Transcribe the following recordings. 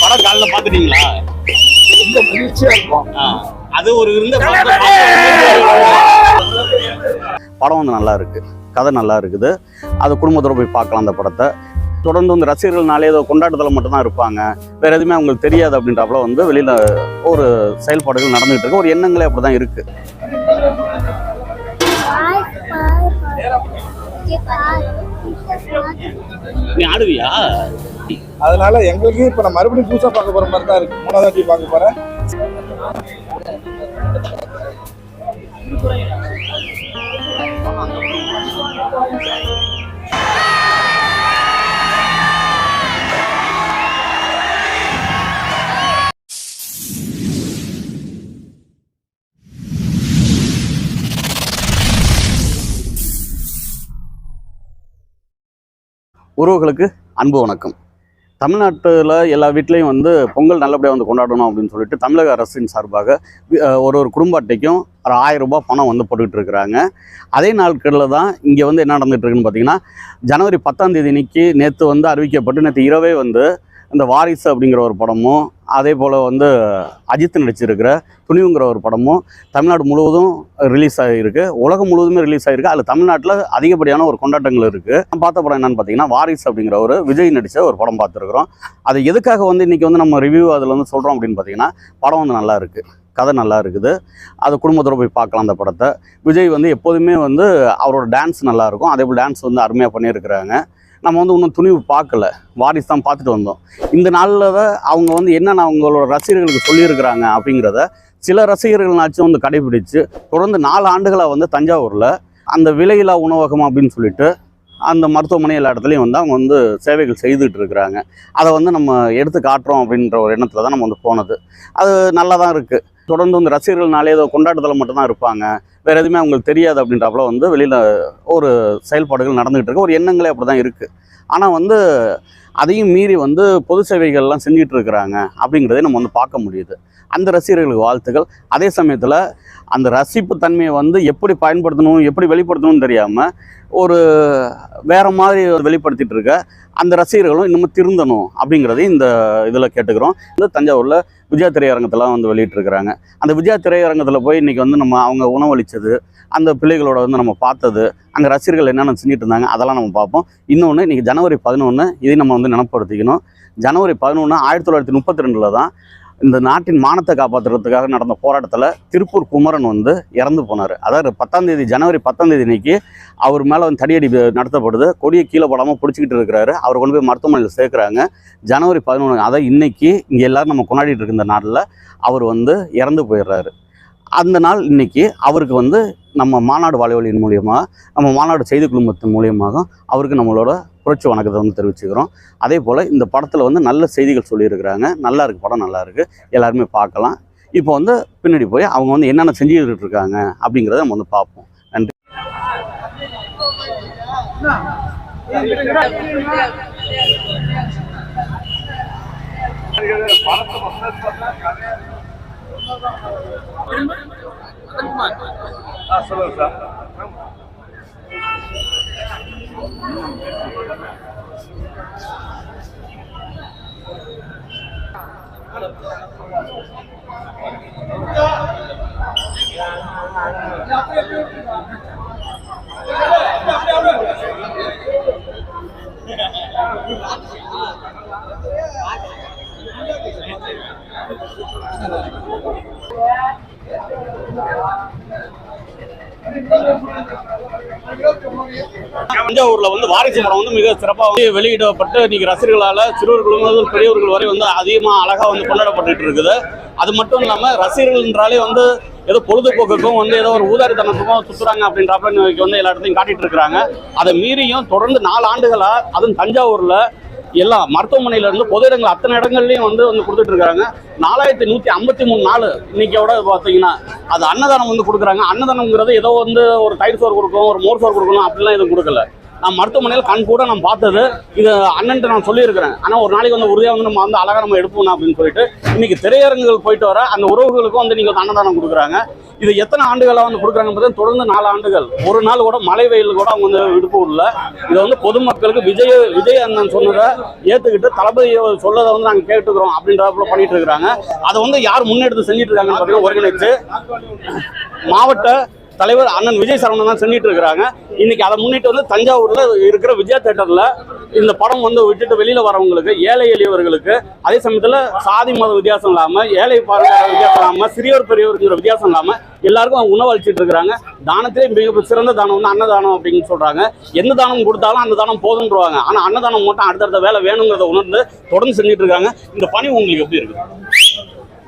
படம் காலைல பாத்துட்டீங்களா ரொம்ப மகிழ்ச்சியா இருக்கும். அது ஒரு இருந்த படம். வந்து நல்லா இருக்கு. கதை நல்லா இருக்குது. அது குடும்பத்தோட போய் பார்க்கலாம் அந்த படத்தை. தொடர்ந்து வந்து ரசிகர்கள்னாலே ஏதோ கொண்டாட்டத்தில் மட்டும்தான் இருப்பாங்க. வேற எதுவுமே அவங்களுக்கு தெரியாது அப்படின்றப்பல வந்து வெளியில ஒரு செயல்பாடுகள் நடந்துகிட்டு இருக்கு. ஒரு எண்ணங்களே அப்படிதான் இருக்கு. நீ ஆடுவியா? அதனால எங்களுக்கு இப்ப நான் மறுபடியும் புதுசா பார்க்க போற மாதிரி தான் இருக்கு. மூணாவது வாட்டி பார்க்க போறேன். உறவுகளுக்கு அன்பு வணக்கம். தமிழ்நாட்டில் எல்லா வீட்லேயும் வந்து பொங்கல் நல்லபடியாக வந்து கொண்டாடணும் அப்படின்னு சொல்லிட்டு தமிழக அரசின் சார்பாக ஒரு ஒரு குடும்ப அட்டைக்கும் ஒரு ஆயிரம் ரூபாய் பணம் வந்து போட்டுக்கிட்டு இருக்கிறாங்க. அதே நாட்களில் தான் இங்கே வந்து என்ன நடந்துகிட்டு இருக்குன்னு பார்த்தீங்கன்னா ஜனவரி பத்தாம் தேதி இன்னைக்கு நேற்று வந்து அறிவிக்கப்பட்டு நேற்று இரவே வந்து இந்த வாரிசு அப்படிங்கிற ஒரு படமும் அதே போல் வந்து அஜித் நடிச்சிருக்கிற துணிவுங்கிற ஒரு படமும் தமிழ்நாடு முழுவதும் ரிலீஸ் ஆகிருக்கு உலகம் முழுவதுமே ரிலீஸ் ஆகிருக்கு அதில் தமிழ்நாட்டில் அதிகப்படியான ஒரு கொண்டாட்டங்கள் இருக்குது நான் பார்த்த படம் என்னென்னு பார்த்தீங்கன்னா வாரிஸ் அப்படிங்கிற ஒரு விஜய் நடித்த ஒரு படம் பார்த்துருக்குறோம். அது எதுக்காக வந்து இன்றைக்கி வந்து நம்ம ரிவ்யூ அதில் வந்து சொல்கிறோம் அப்படின்னு பார்த்தீங்கன்னா படம் வந்து நல்லா இருக்குது கதை நல்லா இருக்குது. அது குடும்பத்தோடு போய் பார்க்கலாம் அந்த படத்தை. விஜய் வந்து எப்போதுமே வந்து அவரோட டான்ஸ் நல்லாயிருக்கும் அதே போல் டான்ஸ் வந்து அருமையாக பண்ணியிருக்கிறாங்க. நம்ம வந்து இன்னும் துணிவு பார்க்கல. வாரிசு தான் பார்த்துட்டு வந்தோம். இந்த நாளில் தான் அவங்க வந்து என்னென்ன அவங்களோட ரசிகர்களுக்கு சொல்லியிருக்கிறாங்க அப்படிங்கிறத சில ரசிகர்கள்னாச்சும் வந்து கடைபிடித்து தொடர்ந்து நாலு ஆண்டுகளாக வந்து தஞ்சாவூரில் அந்த விலையில்லா உணவகம் அப்படின்னு சொல்லிட்டு அந்த மருத்துவமனை எல்லா இடத்துலையும் வந்து அவங்க வந்து சேவைகள் செய்துகிட்டு இருக்கிறாங்க. அதை வந்து நம்ம எடுத்து காட்டுறோம் அப்படின்ற ஒரு எண்ணத்தில் தான் நம்ம வந்து போனது. அது நல்லா தான் இருக்குது தொடர்ந்து வந்து ரசிகர்கள்னாலே ஏதோ கொண்டாட்டத்தில் மட்டும்தான் இருப்பாங்க. வேறு எதுவுமே அவங்களுக்கு தெரியாது அப்படின்றப்பல வந்து வெளியில் ஒரு செயல்பாடுகள் நடந்துகிட்டு இருக்கு. ஒரு எண்ணங்களே அப்படி தான் இருக்குது ஆனால் வந்து அதையும் மீறி வந்து பொது சேவைகள்லாம் செஞ்சுட்டு இருக்கிறாங்க அப்படிங்கிறதே நம்ம வந்து பார்க்க முடியுது. அந்த ரசிகர்களுக்கு வாழ்த்துக்கள். அதே சமயத்தில் அந்த ரசிப்பு தன்மையை வந்து எப்படி பயன்படுத்தணும் எப்படி வெளிப்படுத்தணும்னு தெரியாமல் ஒரு வேறு மாதிரி வெளிப்படுத்திகிட்டு இருக்க அந்த ரசிகர்களும் இன்னமும் திருந்தணும் அப்படிங்கிறதையும் இந்த இதில் கேட்டுக்கிறோம். இந்த தஞ்சாவூரில் விஜயா திரையரங்கத்தெல்லாம் வந்து வெளியிட்டிருக்கிறாங்க. அந்த விஜயா திரையரங்கத்தில் போய் இன்றைக்கி வந்து நம்ம அவங்க அடித்தது அந்த பிள்ளைகளோட வந்து நம்ம பார்த்தது அங்கே ரசிகர்கள் என்னென்ன செஞ்சுட்டு இருந்தாங்க அதெல்லாம் நம்ம பார்ப்போம். இன்னொன்று இன்றைக்கி ஜனவரி பதினொன்று இதை நம்ம வந்து நினப்படுத்திக்கணும். ஜனவரி பதினொன்று ஆயிரத்தி தொள்ளாயிரத்தி முப்பத்தி ரெண்டில் தான் இந்த நாட்டின் மானத்தை காப்பாற்றுறதுக்காக நடந்த போராட்டத்தில் திருப்பூர் குமரன் வந்து இறந்து போனார். அதாவது பத்தாம் தேதி ஜனவரி பத்தாம் தேதி அவர் மேலே வந்து தடியடி நடத்தப்படுது. கொடியை கீழே போடாமல் பிடிச்சிக்கிட்டு இருக்கிறாரு. அவர் கொண்டு போய் மருத்துவமனையில் சேர்க்குறாங்க. ஜனவரி பதினொன்று அதை இன்னைக்கு இங்கே எல்லாரும் நம்ம கொண்டாடிட்டு இருக்க இந்த நாளில் அவர் வந்து இறந்து போயிடுறாரு. அந்த நாள் இன்னைக்கு அவருக்கு வந்து நம்ம மாநாடு வாழைவழியின் மூலியமாக நம்ம மாநாடு செய்தி குழுமத்தின் மூலியமாக அவருக்கு நம்மளோட புரட்சி வணக்கத்தை வந்து தெரிவிச்சுக்கிறோம். அதே போல் இந்த படத்தில் வந்து நல்ல செய்திகள் சொல்லியிருக்கிறாங்க. நல்லா இருக்கு படம் நல்லா இருக்குது எல்லாருமே பார்க்கலாம். இப்போ வந்து பின்னாடி போய் அவங்க வந்து என்னென்ன செஞ்சுக்கிட்டு இருக்காங்க அப்படிங்கிறத நம்ம வந்து பார்ப்போம். நன்றி. சொல்லுங்க சார் Thank you. தஞ்சாவூர்ல வந்து வாரிசு படம் வந்து மிக சிறப்பாக வந்து வெளியிடப்பட்டு இன்னைக்கு ரசிகர்களால சிறுவர்கள் முதல் பெரியவர்கள் வரை வந்து அதிகமா அழகா வந்து கொண்டாடப்பட்டு இருக்குது. அது மட்டும் இல்லாம ரசிகர்கள்ன்றாலே வந்து ஏதோ பொழுதுபோக்குக்கும் வந்து ஏதோ ஒரு ஊதாரித்தனத்துக்கும் சுற்றுறாங்க அப்படின்றப்ப இன்னைக்கு வந்து எல்லா இடத்தையும் காட்டிட்டு இருக்கிறாங்க. அதை மீறியும் தொடர்ந்து நாலு ஆண்டுகளா அதுவும் தஞ்சாவூர்ல எல்லா மருத்துவமனையிலேருந்து பொது இடங்கள் அத்தனை இடங்கள்லையும் வந்து வந்து கொடுத்துட்டு இருக்காங்க. நாலாயிரத்தி நூற்றி ஐம்பத்தி மூணு நாள் இன்னைக்கோட பார்த்தீங்கன்னா அது அன்னதானம் வந்து கொடுக்குறாங்க. அன்னதானம்ங்கிறது ஏதோ வந்து ஒரு தயிர் சோறு கொடுக்கணும் ஒரு மோர் சோறு கொடுக்கணும் அப்படிலாம் எதுவும் கொடுக்கல. நான் மருத்துவமனையில் கண் கூட நான் பார்த்தது. இது அண்ணன்ட்டு நான் சொல்லியிருக்கிறேன். ஆனால் ஒரு நாளைக்கு வந்து உறுதியாக வந்து நம்ம வந்து அழகாக நம்ம எடுப்போம் அப்படின்னு சொல்லிட்டு இன்னைக்கு திரையரங்குகள் போயிட்டு வர அந்த உறவுகளுக்கும் வந்து நீங்கள் அன்னதானம் கொடுக்குறாங்க. இது எத்தனை ஆண்டுகளாக வந்து கொடுக்குறாங்க பார்த்தீங்கன்னா தொடர்ந்து நாலு ஆண்டுகள். ஒரு நாள் கூட மழை வெயில் கூட அவங்க வந்து விடுப்பு இல்லை இதை வந்து பொதுமக்களுக்கு விஜய் விஜய் அண்ணன் சொன்னதை ஏற்றுக்கிட்டு தளபதி சொல்லதை வந்து நாங்கள் கேட்டுக்கிறோம் அப்படின்றப்பல பண்ணிட்டு இருக்கிறாங்க. அதை வந்து யார் முன்னெடுத்து செஞ்சுட்டு இருக்காங்கன்னு பார்த்தீங்கன்னா ஒருங்கிணைத்து மாவட்ட தலைவர் அண்ணன் விஜய் சரவணன் தான் செஞ்சுட்டு இருக்கிறாங்க. இன்னைக்கு அதை முன்னிட்டு வந்து தஞ்சாவூர்ல இருக்கிற விஜயா தேட்டர்ல இந்த படம் வந்து விட்டுட்டு வெளியில வரவங்களுக்கு ஏழை எளியவர்களுக்கு அதே சமயத்துல சாதி மத வித்தியாசம் இல்லாம ஏழை பார்வையாளர் வித்தியாசம் இல்லாம சிறியோர் பெரியவருங்கிற வித்தியாசம் இல்லாம எல்லாருக்கும் அவங்க உணவு அளிச்சிட்டு இருக்கிறாங்க. தானத்திலே மிக சிறந்த தானம் வந்து அன்னதானம் அப்படின்னு சொல்றாங்க. எந்த தானம் கொடுத்தாலும் அந்த தானம் போதுன்றவாங்க ஆனா அன்னதானம் மட்டும் அடுத்தடுத்த வேலை வேணுங்கிறத உணர்ந்து தொடர்ந்து செஞ்சுட்டு இருக்காங்க. இந்த பணி உங்களுக்கு எப்படி இருக்கு?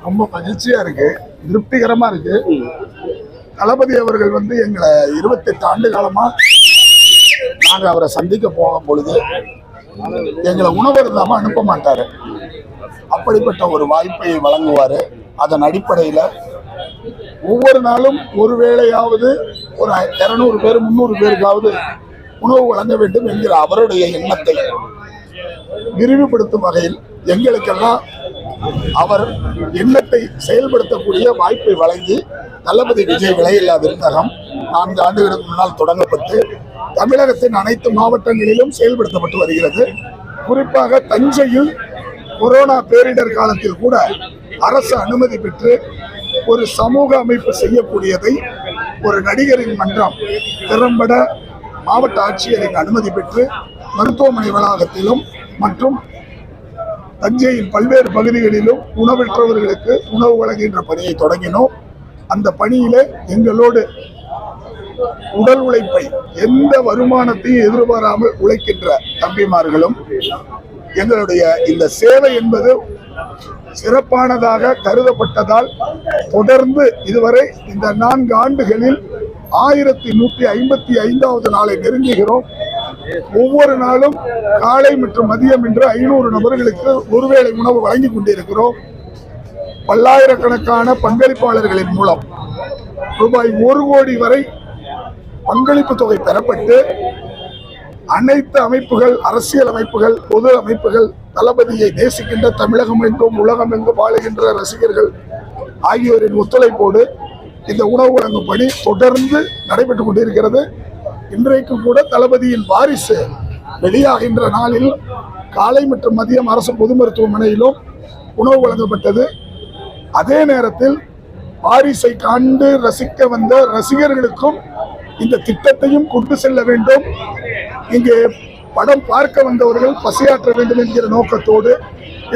ரொம்ப மகிழ்ச்சியா இருக்கு. திருப்திகரமா இருக்கு. தளபதி அவர்கள் வந்து எங்களை இருபத்தெட்டு ஆண்டு காலமா நாங்க அவரை சந்திக்க போகும் பொழுது எங்களை உணவருந்தாம அனுப்ப மாட்டாரு. அப்படிப்பட்ட ஒரு வாய்ப்பை வழங்குவாரு. அதன் அடிப்படையில ஒவ்வொரு நாளும் ஒரு வேளையாவது ஒரு இருநூறு பேர் முந்நூறு பேருக்காவது உணவு வழங்க வேண்டும் என்கிற அவருடைய எண்ணத்தை விரிவுபடுத்தும் வகையில் எங்களுக்கெல்லாம் அவர் எண்ணத்தை செயல்படுத்தக்கூடிய வாய்ப்பை வழங்கி தளபதி விஜய் விலையில்லா விருந்தகம் நான்கு ஆண்டுகளுக்கு முன்னால் தொடங்கப்பட்டு தமிழகத்தின் அனைத்து மாவட்டங்களிலும் செயல்படுத்தப்பட்டு வருகிறது. குறிப்பாக தஞ்சையில் கொரோனா பேரிடர் காலத்தில் கூட அரசு அனுமதி பெற்று ஒரு சமூக அமைப்பு செய்யக்கூடியதை ஒரு நடிகரின் மன்றம் திறம்பட மாவட்ட ஆட்சியரின் அனுமதி பெற்று மருத்துவமனை வளாகத்திலும் மற்றும் தஞ்சையின் பல்வேறு பகுதிகளிலும் உணவற்றவர்களுக்கு உணவு வழங்குகின்ற பணியை தொடங்கினோம். அந்த பணியில எங்களோடு உடல் உழைப்பை எந்த வருமானத்தையும் எதிர்பாராமல் உழைக்கின்ற தம்பிமார்களும் எங்களுடைய இந்த சேவை என்பது சிறப்பானதாக கருதப்பட்டதால் தொடர்ந்து இதுவரை இந்த நான்கு ஆண்டுகளில் ஆயிரத்தி நூற்றி ஐம்பத்தி ஐந்தாவது நாளை நெருங்குகிறோம். ஒவ்வொரு நாளும் காலை மற்றும் மதியம் என்று ஐநூறு நபர்களுக்கு ஒருவேளை உணவு வழங்கி கொண்டிருக்கிறோம். பல்லாயிரக்கணக்கான பங்களிப்பாளர்களின் மூலம் ரூபாய் ஒரு கோடி வரை பங்களிப்பு தொகை பெறப்பட்டு அனைத்து அமைப்புகள் அரசியல் அமைப்புகள் பொது அமைப்புகள் தளபதியை நேசிக்கின்ற தமிழகம் எங்கும் உலகம் எங்கும் வாழுகின்ற ரசிகர்கள் ஆகியோரின் ஒத்துழைப்போடு இந்த உணவு வழங்கும் பணி தொடர்ந்து நடைபெற்றுக் கொண்டிருக்கிறது. இன்றைக்கு கூட தளபதியின் வாரிசு வெளியாகின்ற நாளில் காலை மற்றும் மதியம் அரசு பொது மருத்துவமனையிலும் உணவு வழங்கப்பட்டது. அதே நேரத்தில் வாரிசை கண்டு ரசிக்க வந்த ரசிகர்களுக்கும் இந்த திட்டத்தையும் கொண்டு செல்ல வேண்டும். இங்கே படம் பார்க்க வந்தவர்கள் பசியாற்ற வேண்டும் என்கிற நோக்கத்தோடு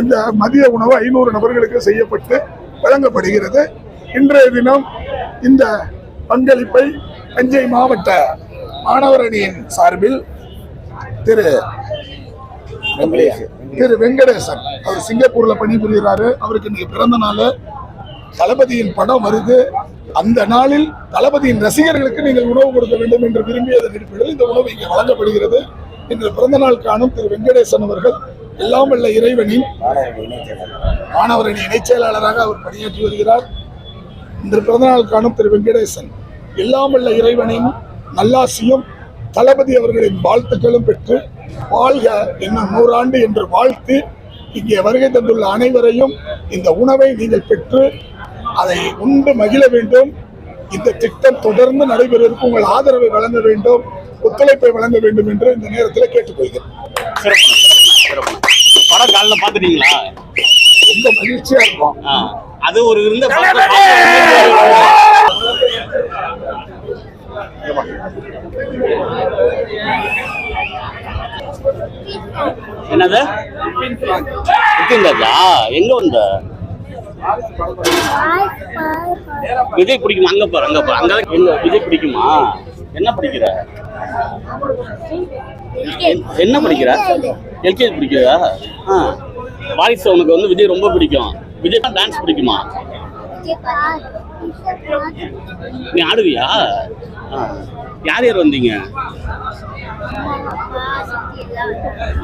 இந்த மதிய உணவு ஐநூறு நபர்களுக்கு செய்யப்பட்டு வழங்கப்படுகிறது. இன்றைய தினம் இந்த பங்களிப்பை தஞ்சை மாவட்ட மாணவர் அணியின் சார்பில் திரு திரு வெங்கடேசன். அவர் சிங்கப்பூர்ல பணிபுரிகிறாரு. அவருக்கு இன்னைக்கு பிறந்த நாள். தளபதியின் படம் வருது. அந்த நாளில் தளபதியின் ரசிகர்களுக்கு நீங்கள் உணவு கொடுக்க வேண்டும் என்று விரும்பியதன் அடிப்படையில் இந்த உணவு இங்கே வழங்கப்படுகிறது. இன்று பிறந்த நாள் காணும் திரு வெங்கடேசன் அவர்கள் எல்லாம் வல்ல இறைவனின் மாணவர் அணி இணைச் செயலாளராக அவர் பணியாற்றி வருகிறார். இன்று பிறந்தநாள் காணும் திரு வெங்கடேசன் எல்லாம் வல்ல இறைவனின் நல்லாசியும் தளபதி அவர்களின் வாழ்த்துக்களும் பெற்று வாழ்க இன்னும் நூறாண்டு என்று வாழ்த்து இங்கே வருகை தந்துள்ள அனைவரையும் இந்த உணவை நீங்கள் பெற்று அதை உண்டு மகிழ வேண்டும். இந்த திட்டம் தொடர்ந்து நடைபெறுவதற்கு உங்கள் ஆதரவை வழங்க வேண்டும். ஒத்துழைப்பை வழங்க வேண்டும் என்று இந்த நேரத்தில் கேட்டுக்கொள்கிறேன். படம் காலைல பாத்துட்டீங்களா ரொம்ப மகிழ்ச்சியா இருக்கும். அது ஒரு இருந்த என்னது? வித்திந்தாச்சா எங்க வந்த? விஜய் பிடிக்குமா? அங்க போற அங்க போற அங்க எங்க விஜய் பிடிக்குமா? என்ன படிக்கிற? என்ன படிக்கிற? எல்கேஜி பிடிக்கிறதா ஆ. வாரிசு உனக்கு வந்து விஜய் ரொம்ப பிடிக்கும். விஜய் தான் டான்ஸ் பிடிக்குமா? நீ ஆடுவியா? ஆ. யார் யார் வந்தீங்க?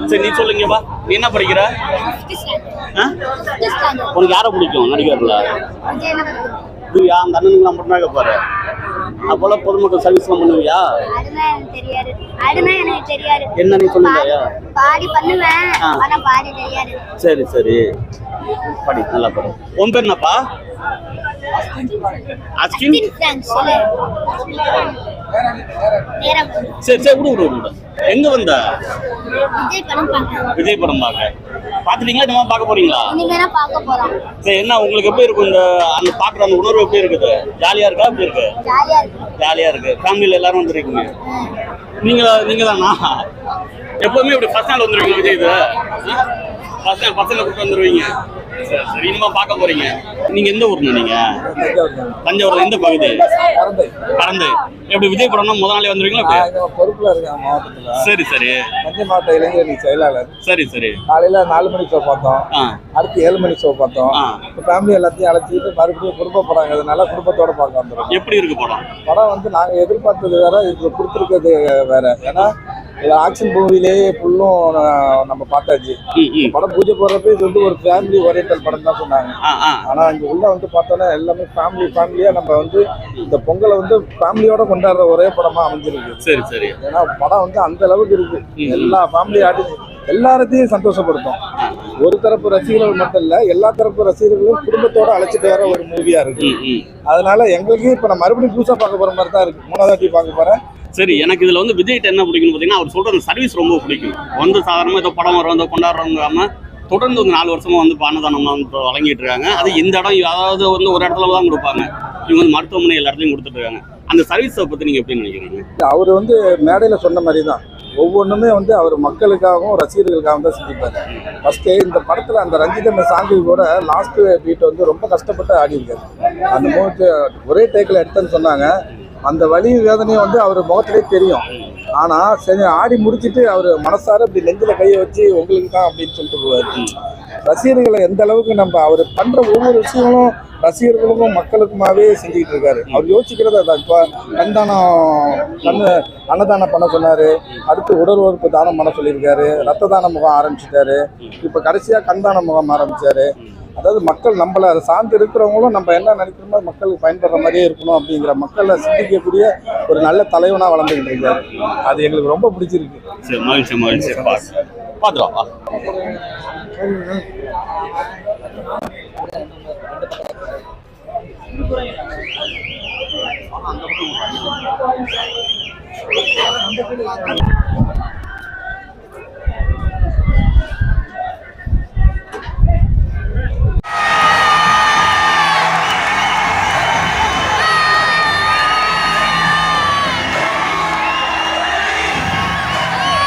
சரி நீ சொல்லுங்கப்பா நீ என்ன படிக்கிற? உனக்கு யாரை பிடிக்கும் நடிகர்ல இதுயா அந்த அண்ணனுக்குலாம் பண்ணாங்க பாரு அப்போல பொதுமக்கள் சர்வீஸ்லாம் பண்ணுவியா? என்ன நீ பண்ணுவேன் தெரியாது சரி சரி. படி நல்லா படி. உன் பேர் என்னப்பா? அஸ்கின் சரி சரி விடு விடு விடு. எங்க வந்த? விஜய் படம் பார்க்க. பாத்துட்டீங்களா இந்த பார்க்க போறீங்களா? சரி என்ன உங்களுக்கு எப்படி இருக்கும் இந்த அந்த பாக்குற அந்த உணர்வு எப்படி இருக்குது? ஜாலியா இருக்கா? எப்படி இருக்கு? ஜாலியா இருக்கு. ஃபேமிலியில எல்லாரும் வந்துருக்கீங்க. நீங்க நீங்க தானா எப்பவுமே இப்படி ஃபர்ஸ்ட் நாள் வந்துருவீங்க விஜய் இது? ஃபர்ஸ்ட் நாள் பசங்களை கூப்பிட்டு வந்துருவீங்க. சரி இனிமே பார்க்க போறீங்க. நீங்க எந்த ஊர்ல நீங்க? தஞ்சாவூர்ல எந்த பகுதி? கறந்து எப்படி விஜய் படம்னா முத நாளே வந்துருவீங்களா பொறுப்புல இருக்கேன் மாவட்டத்துல. சரி சரி. தஞ்சை மாவட்ட இளைஞரணி செயலாளர். சரி சரி. காலையில நாலு மணிக்கு ஷோ பார்த்தோம். அடுத்து ஏழு மணிக்கு ஷோ பார்த்தோம். ஃபேமிலி எல்லாத்தையும் அழைச்சிட்டு மறுபடியும் குடும்ப படங்கிறதுனால குடும்பத்தோட பார்க்க வந்துடும் எப்படி இருக்கு படம்? படம் வந்து நாங்க எதிர்பார்த்தது வேற இதுல கொடுத்துருக்கிறது வேற. ஏன்னா இது ஆக்ஷன் மூவிலேயே ஃபுல்லும் நம்ம பார்த்தாச்சு. படம் பூஜை போடுறப்ப இது வந்து ஒரு ஃபேமிலி ஓரியன்டல் படம் தான் சொன்னாங்க. ஆனா இங்க உள்ள வந்து பார்த்தோன்னா எல்லாமே ஃபேமிலி ஃபேமிலியா நம்ம வந்து இந்த பொங்கலை வந்து ஃபேமிலியோட கொண்டாடுற ஒரே படமா அமைஞ்சிருக்கு. சரி சரி. ஏன்னா படம் வந்து அந்த அளவுக்கு இருக்கு. எல்லா ஃபேமிலி ஆடி எல்லாத்தையும் சந்தோஷப்படுத்தும். ஒரு தரப்பு ரசிகர்கள் மட்டும் இல்ல எல்லா தரப்பு ரசிகர்களும் குடும்பத்தோட அழைச்சிட்டு வர ஒரு மூவியா இருக்கு. அதனால எங்களுக்கு இப்ப நான் மறுபடியும் புதுசா பார்க்க போற மாதிரி தான் இருக்கு. மூணாவது வாட்டி பார்க்க போறேன். சரி எனக்கு இதில் வந்து விஜய்கிட்ட என்ன பிடிக்கும்னு பார்த்தீங்கன்னா அவர் சொல்கிற அந்த சர்வீஸ் ரொம்ப பிடிக்கும். வந்து சாதாரணமாக ஏதோ படம் வரும் ஏதோ கொண்டாடுறவங்காம தொடர்ந்து வந்து நாலு வருஷமாக வந்து பானதானம் வந்து வழங்கிட்டு இருக்காங்க அது இந்த இடம் அதாவது வந்து ஒரு இடத்துல தான் கொடுப்பாங்க. இவங்க வந்து மருத்துவமனை எல்லா இடத்துலையும் கொடுத்துட்டு அந்த சர்வீஸை பற்றி நீங்கள் எப்படி நினைக்கிறீங்க? அவர் வந்து மேடையில் சொன்ன மாதிரி தான் ஒவ்வொன்றுமே வந்து அவர் மக்களுக்காகவும் ரசிகர்களுக்காகவும் தான் செஞ்சுப்பாரு ஃபஸ்ட்டு இந்த படத்தில் அந்த ரஞ்சித் சாங்கு கூட லாஸ்ட்டு பீட் வந்து ரொம்ப கஷ்டப்பட்டு ஆடியிருக்காரு. அந்த மூச்சு ஒரே டேக்கில் எடுத்தேன்னு சொன்னாங்க. அந்த வலி வேதனையும் வந்து அவர் முகத்திலே தெரியும். ஆனால் சரி ஆடி முடிச்சிட்டு அவர் மனசார இப்படி நெஞ்சில் கையை வச்சு உங்களுக்கு தான் அப்படின்னு சொல்லிட்டு போவார். ரசிகர்களை எந்த அளவுக்கு நம்ம அவர் பண்ணுற ஒவ்வொரு விஷயங்களும் ரசிகர்களுக்கும் மக்களுக்குமாவே செஞ்சுக்கிட்டு இருக்காரு. அவர் யோசிக்கிறது அதான். இப்போ கண்தானம் கண்ணு அன்னதானம் பண்ண சொன்னார். அடுத்து உடல் உறுப்பு தானம் பண்ண சொல்லியிருக்காரு. ரத்த தான முகம் ஆரம்பிச்சிட்டாரு. இப்போ கடைசியாக கண்தான முகம் ஆரம்பித்தார் அதாவது மக்கள் நம்மள அதை சார்ந்து இருக்கிறவங்களும் நம்ம என்ன நினைக்கிறோமோ மக்களுக்கு பயன்படுற மாதிரியே இருக்கணும் அப்படிங்கிற மக்களை சிந்திக்கக்கூடிய ஒரு நல்ல தலைவனா வளர்ந்துகிட்டு இருக்காரு. அது எங்களுக்கு ரொம்ப பிடிச்சிருக்கு. சரி மகிழ்ச்சி மகிழ்ச்சி. பார்த்து பார்த்துருவோம் வா.